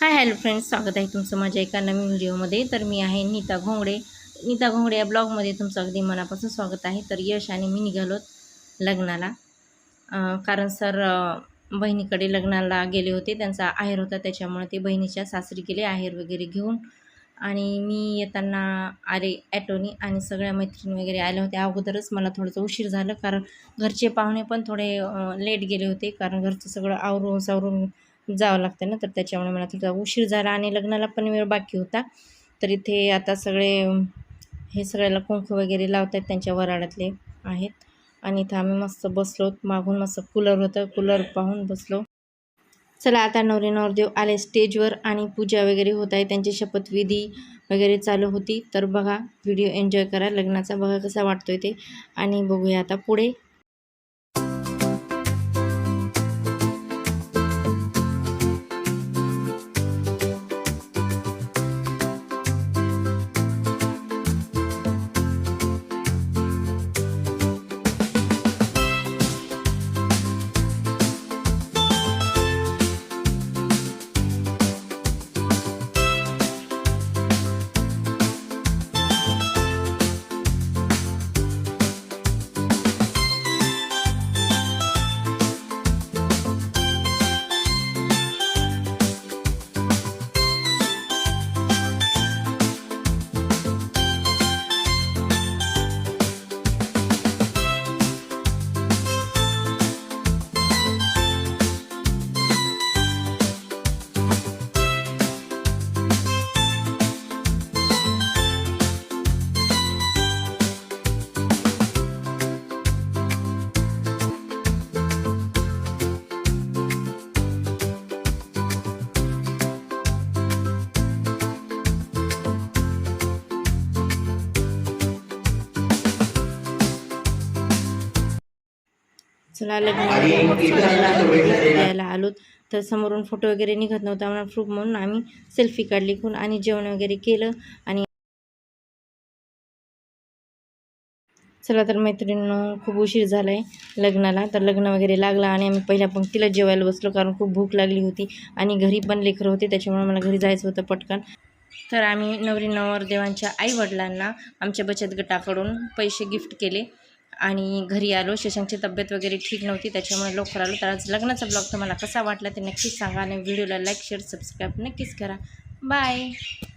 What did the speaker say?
Hi hello friends स्वागत आहे तुमचं माझ्या एका नवीन व्हिडिओमध्ये. तर मी आहे नीता घोंगडे. नीता घोंगडे या ब्लॉगमध्ये तुमचं अगदी मनापासून स्वागत आहे. तर यश आणि मी निघालोत लग्नाला. कारण सर बहिणीकडे लग्नाला गेले होते. त्यांचा आहेर होता त्याच्यामुळे ते बहिणीच्या सासरी गेले आहेर वगैरे घेऊन आणि मी येताना आले ॲटोनी आणि सगळ्या मैत्रिणी वगैरे आल्या होत्या. अगोदरच मला थोडंसं उशीर झालं कारण घरचे पाहुणे पण थोडे लेट गेले होते कारण घरचं सगळं आवरून सावरून जावं लागतं ना तर त्याच्यामुळे मला थोडा उशीर झाला आणि लग्नाला पण वेळ बाकी होता. तर इथे आता सगळे हे सगळ्याला कुंकू वगैरे लावत आहेत त्यांच्या वराडातले आहेत. आणि इथं आम्ही मस्त बसलो. मागून मस्त कूलर होतं. कूलर पाहून बसलो. चला आता नवरी नवरदेव आले स्टेजवर आणि पूजा वगैरे होत आहे. त्यांची शपथविधी वगैरे चालू होती. तर बघा व्हिडिओ एन्जॉय करा. लग्नाचा बघा कसा वाटतोय ते. आणि बघूया आता पुढे. चला द्यायला आलो. तर समोरून फोटो वगैरे निघत नव्हता म्हणून प्रूफ म्हणून आम्ही सेल्फी काढली खून आणि जेवण वगैरे केलं आणि चला तर मैत्रिणींनो खूप उशीर झाला आहे लग्नाला. तर लग्न वगैरे लागलं आणि आम्ही पहिल्या पंक्तीला जेवायला बसलो कारण खूप भूक लागली होती आणि घरी पण लेकरं होते त्याच्यामुळे मला घरी जायचं होतं पटकन. तर आम्ही नवरी नवरदेवांच्या आईवडिलांना आमच्या बचत गटाकडून पैसे गिफ्ट केले. आणि घरी आलो शशांकची तब्येत वगैरे ठीक नव्हती त्याच्यामुळे लवकर आलो. तर आज लग्नाचा ब्लॉग तुम्हाला कसा वाटला ते नक्कीच सांगा आणि व्हिडिओला लाईक शेअर सबस्क्राईब नक्कीच करा. बाय